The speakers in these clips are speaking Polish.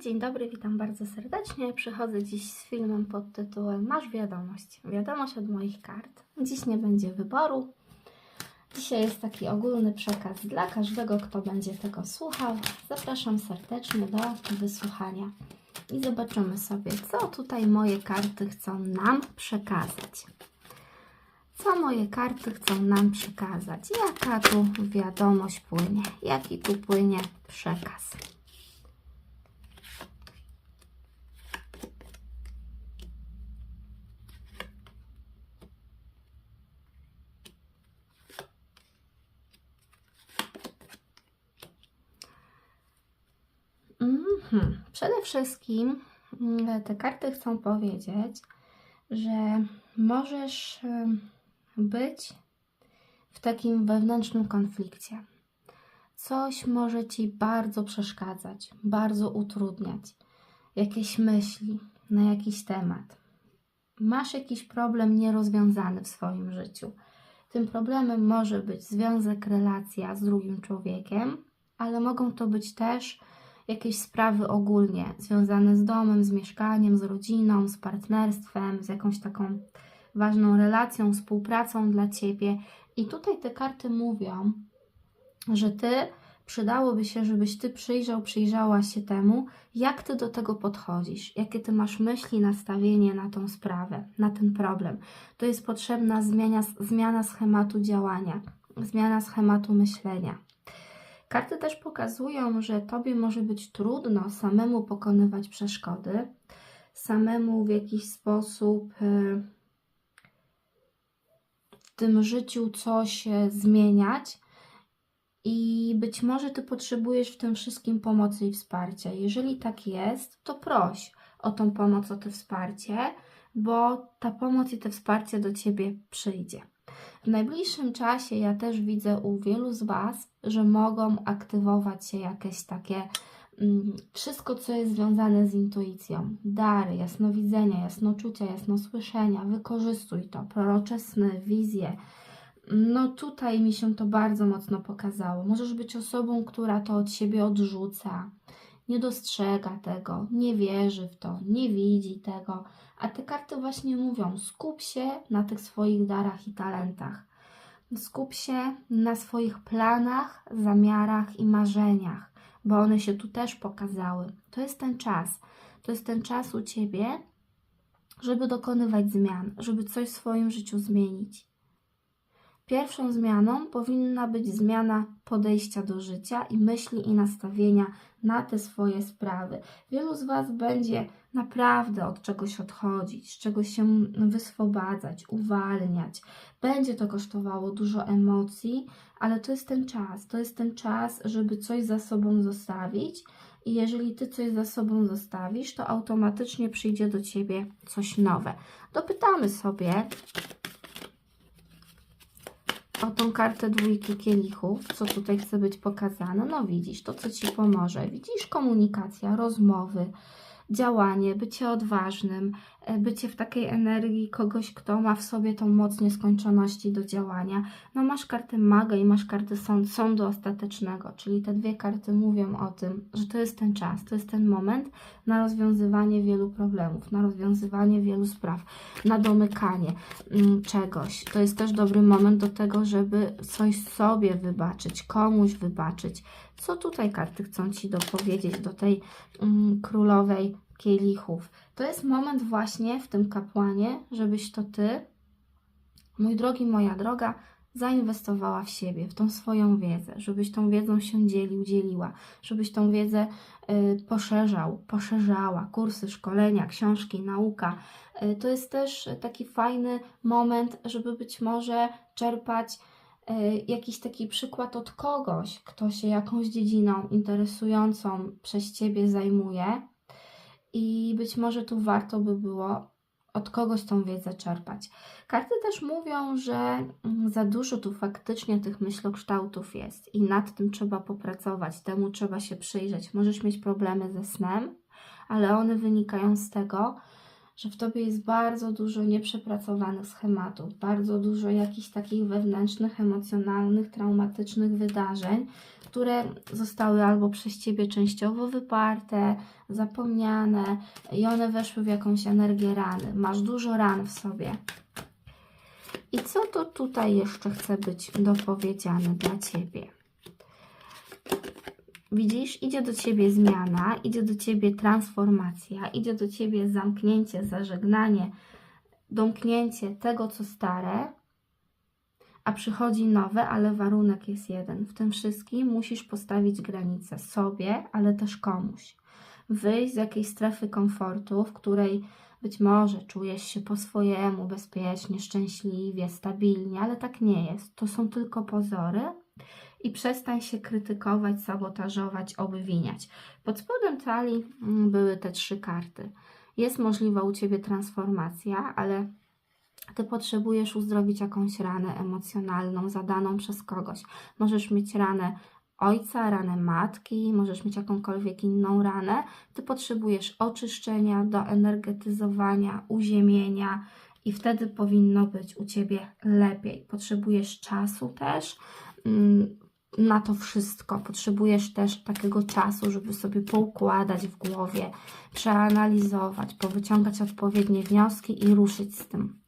Dzień dobry, witam bardzo serdecznie. Przychodzę dziś z filmem pod tytułem Masz wiadomość. Wiadomość od moich kart. Dziś nie będzie wyboru. Dzisiaj jest taki ogólny przekaz dla każdego, kto będzie tego słuchał. Zapraszam serdecznie do wysłuchania i zobaczymy sobie, co tutaj moje karty chcą nam przekazać. Co moje karty chcą nam przekazać? Jaka tu wiadomość płynie? Jaki tu płynie przekaz? Mhm. Przede wszystkim mm, te karty chcą powiedzieć, że możesz być w takim wewnętrznym konflikcie. Coś może ci bardzo przeszkadzać, bardzo utrudniać. Jakieś myśli na jakiś temat. Masz jakiś problem nierozwiązany w swoim życiu. Tym problemem może być związek, relacja z drugim człowiekiem, ale mogą to być też jakieś sprawy ogólnie związane z domem, z mieszkaniem, z rodziną, z partnerstwem, z jakąś taką ważną relacją, współpracą dla ciebie. I tutaj te karty mówią, że ty przydałoby się, żebyś ty przyjrzał, przyjrzała się temu, jak ty do tego podchodzisz, jakie ty masz myśli, nastawienie na tą sprawę, na ten problem. To jest potrzebna zmiana, zmiana schematu działania, zmiana schematu myślenia. Karty też pokazują, że tobie może być trudno samemu pokonywać przeszkody, samemu w jakiś sposób y, w tym życiu coś e, zmieniać. I być może ty potrzebujesz w tym wszystkim pomocy i wsparcia. Jeżeli tak jest, to proś o tą pomoc, o to wsparcie, bo ta pomoc i to wsparcie do ciebie przyjdzie. W najbliższym czasie ja też widzę u wielu z Was, że mogą aktywować się jakieś takie mm, wszystko, co jest związane z intuicją. Dary, jasnowidzenia, jasnoczucia, jasnosłyszenia. Wykorzystuj to. Prorocze sny, wizje. No tutaj mi się to bardzo mocno pokazało. Możesz być osobą, która to od siebie odrzuca, nie dostrzega tego, nie wierzy w to, nie widzi tego. A te karty właśnie mówią: skup się na tych swoich darach i talentach. Skup się na swoich planach, zamiarach i marzeniach, bo one się tu też pokazały. To jest ten czas. To jest ten czas u ciebie, żeby dokonywać zmian, żeby coś w swoim życiu zmienić. Pierwszą zmianą powinna być zmiana podejścia do życia i myśli i nastawienia na te swoje sprawy. Wielu z Was będzie naprawdę od czegoś odchodzić, z czegoś się wyswobadzać, uwalniać. Będzie to kosztowało dużo emocji, ale to jest ten czas. To jest ten czas, żeby coś za sobą zostawić. I jeżeli ty coś za sobą zostawisz, to automatycznie przyjdzie do ciebie coś nowe. Dopytamy sobie, o tą kartę dwójki kielichów, co tutaj chce być pokazane. No widzisz, to co Ci pomoże. Widzisz komunikacja, rozmowy, działanie, bycie odważnym, e, bycie w takiej energii kogoś, kto ma w sobie tą moc nieskończoności do działania. No masz kartę maga i masz kartę sąd, sądu ostatecznego, czyli te dwie karty mówią o tym, że to jest ten czas, to jest ten moment na rozwiązywanie wielu problemów, na rozwiązywanie wielu spraw, na domykanie mm, czegoś. To jest też dobry moment do tego, żeby coś sobie wybaczyć, komuś wybaczyć. Co tutaj karty chcą Ci dopowiedzieć do tej mm, królowej kielichów? To jest moment właśnie w tym kapłanie, żebyś to Ty, mój drogi, moja droga, zainwestowała w siebie, w tą swoją wiedzę, żebyś tą wiedzą się dzielił, dzieliła, żebyś tą wiedzę y, poszerzał, poszerzała, kursy, szkolenia, książki, nauka. Y, to jest też taki fajny moment, żeby być może czerpać jakiś taki przykład od kogoś, kto się jakąś dziedziną interesującą przez Ciebie zajmuje i być może tu warto by było od kogoś tą wiedzę czerpać. Karty też mówią, że mm, za dużo tu faktycznie tych myślokształtów jest i nad tym trzeba popracować, temu trzeba się przyjrzeć. Możesz mieć problemy ze snem, ale one wynikają z tego, że w tobie jest bardzo dużo nieprzepracowanych schematów, bardzo dużo jakichś takich wewnętrznych, emocjonalnych, traumatycznych wydarzeń, które zostały albo przez ciebie częściowo wyparte, zapomniane i one weszły w jakąś energię rany. Masz dużo ran w sobie. I co to tutaj jeszcze chce być dopowiedziane dla ciebie? Widzisz, idzie do ciebie zmiana, idzie do ciebie transformacja, idzie do ciebie zamknięcie, zażegnanie, domknięcie tego, co stare, a przychodzi nowe, ale warunek jest jeden. W tym wszystkim musisz postawić granicę sobie, ale też komuś. Wyjść z jakiejś strefy komfortu, w której być może czujesz się po swojemu, bezpiecznie, szczęśliwie, stabilnie, ale tak nie jest. To są tylko pozory i przestań się krytykować, sabotażować, obwiniać. Pod spodem talii mm, były te trzy karty. Jest możliwa u Ciebie transformacja, ale Ty potrzebujesz uzdrowić jakąś ranę emocjonalną zadaną przez kogoś. Możesz mieć ranę ojca, ranę matki, możesz mieć jakąkolwiek inną ranę. Ty potrzebujesz oczyszczenia, doenergetyzowania, uziemienia i wtedy powinno być u Ciebie lepiej. Potrzebujesz czasu też. Na to wszystko. Potrzebujesz też takiego czasu, żeby sobie poukładać w głowie, przeanalizować, powyciągać odpowiednie wnioski i ruszyć z tym.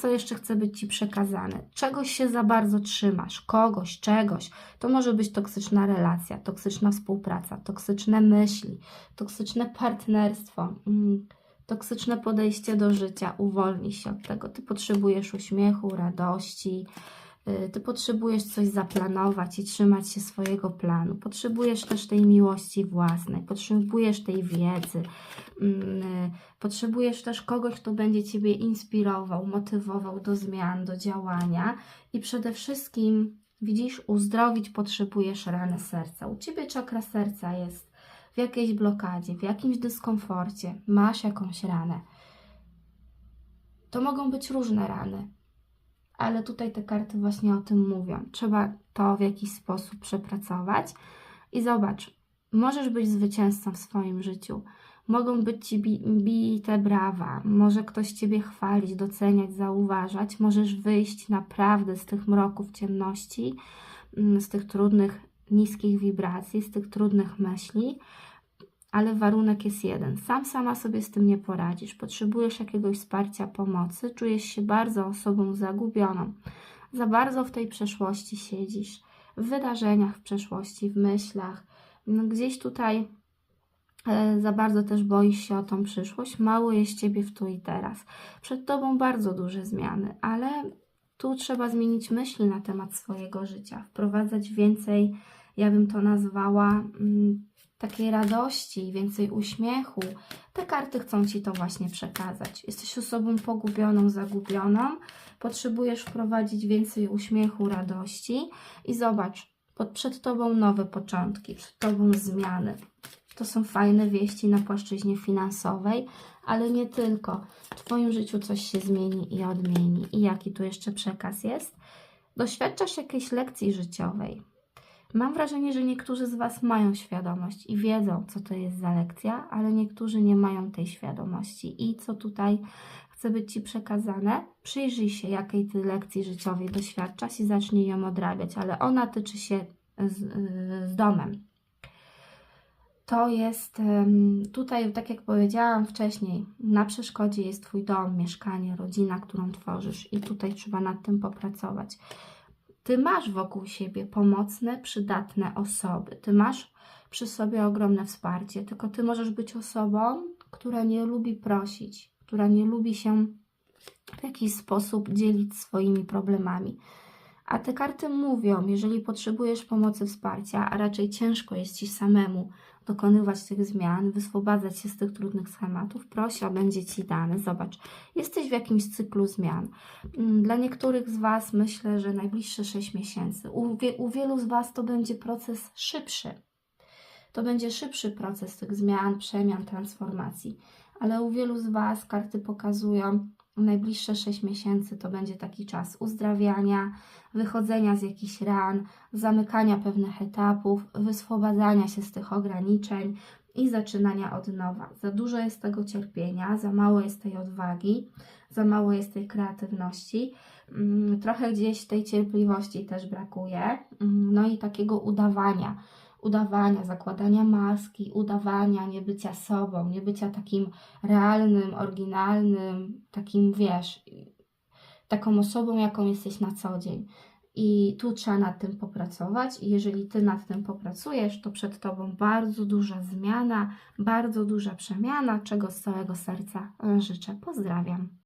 Co jeszcze chce być Ci przekazane? Czegoś się za bardzo trzymasz, kogoś, czegoś. To może być toksyczna relacja, toksyczna współpraca, toksyczne myśli, toksyczne partnerstwo. Mm, toksyczne podejście do życia, uwolnij się od tego. Ty potrzebujesz uśmiechu, radości, ty potrzebujesz coś zaplanować i trzymać się swojego planu. Potrzebujesz też tej miłości własnej, potrzebujesz tej wiedzy, mm, y, potrzebujesz też kogoś, kto będzie Ciebie inspirował, motywował do zmian, do działania i przede wszystkim, widzisz, uzdrowić potrzebujesz ranę serca. U Ciebie czakra serca jest w jakiejś blokadzie, w jakimś dyskomforcie, masz jakąś ranę. To mogą być różne rany ale tutaj te karty właśnie o tym mówią. Trzeba to w jakiś sposób przepracować i zobacz, możesz być zwycięzcą w swoim życiu. Mogą być ci bite brawa, może ktoś ciebie chwalić, doceniać, zauważać. Możesz wyjść naprawdę z tych mroków ciemności, mm, z tych trudnych, niskich wibracji, z tych trudnych myśli ale warunek jest jeden. Sam sama sobie z tym nie poradzisz. Potrzebujesz jakiegoś wsparcia, pomocy, czujesz się bardzo osobą zagubioną. Za bardzo w tej przeszłości siedzisz, w wydarzeniach w przeszłości, w myślach. No, gdzieś tutaj e, za bardzo też boisz się o tą przyszłość. Mało jest ciebie w tu i teraz. Przed tobą bardzo duże zmiany, ale tu trzeba zmienić myśli na temat swojego życia, wprowadzać więcej, ja bym to nazwała. Takiej radości, więcej uśmiechu. Te karty chcą Ci to właśnie przekazać. Jesteś osobą pogubioną, zagubioną, potrzebujesz wprowadzić więcej uśmiechu, radości i zobacz, pod, przed Tobą nowe początki, przed Tobą zmiany. To są fajne wieści na płaszczyźnie finansowej, ale nie tylko. W Twoim życiu coś się zmieni i odmieni. I jaki tu jeszcze przekaz jest? Doświadczasz jakiejś lekcji życiowej Mam wrażenie, że niektórzy z Was mają świadomość i wiedzą, co to jest za lekcja, ale niektórzy nie mają tej świadomości. I co tutaj chce być Ci przekazane? Przyjrzyj się, jakiej Ty lekcji życiowej doświadczasz i zacznij ją odrabiać, ale ona tyczy się z, z domem. To jest tutaj, tak jak powiedziałam wcześniej, na przeszkodzie jest Twój dom, mieszkanie, rodzina, którą tworzysz, i tutaj trzeba nad tym popracować. Ty masz wokół siebie pomocne, przydatne osoby. Ty masz przy sobie ogromne wsparcie, tylko ty możesz być osobą, która nie lubi prosić, która nie lubi się w jakiś sposób dzielić swoimi problemami. A te karty mówią, jeżeli potrzebujesz pomocy, wsparcia, a raczej ciężko jest ci samemu dokonywać tych zmian, wyswobadzać się z tych trudnych schematów, prosi, a będzie Ci dane. Zobacz, jesteś w jakimś cyklu zmian. Mm, dla niektórych z Was myślę, że najbliższe 6 miesięcy. U, u wielu z Was to będzie proces szybszy. To będzie szybszy proces tych zmian, przemian, transformacji. Ale u wielu z Was karty pokazują, najbliższe 6 miesięcy to będzie taki czas uzdrawiania, wychodzenia z jakichś ran, zamykania pewnych etapów, wyswobadzania się z tych ograniczeń, i zaczynania od nowa. Za dużo jest tego cierpienia, za mało jest tej odwagi, za mało jest tej kreatywności. Mm, Trochę gdzieś tej cierpliwości też brakuje. Mm, No i takiego udawania, udawania, zakładania maski, udawania niebycia sobą, niebycia takim realnym, oryginalnym, takim wiesz, taką osobą, jaką jesteś na co dzień. I tu trzeba nad tym popracować. I jeżeli ty nad tym popracujesz, to przed tobą bardzo duża zmiana, bardzo duża przemiana, czego z całego serca życzę. Pozdrawiam.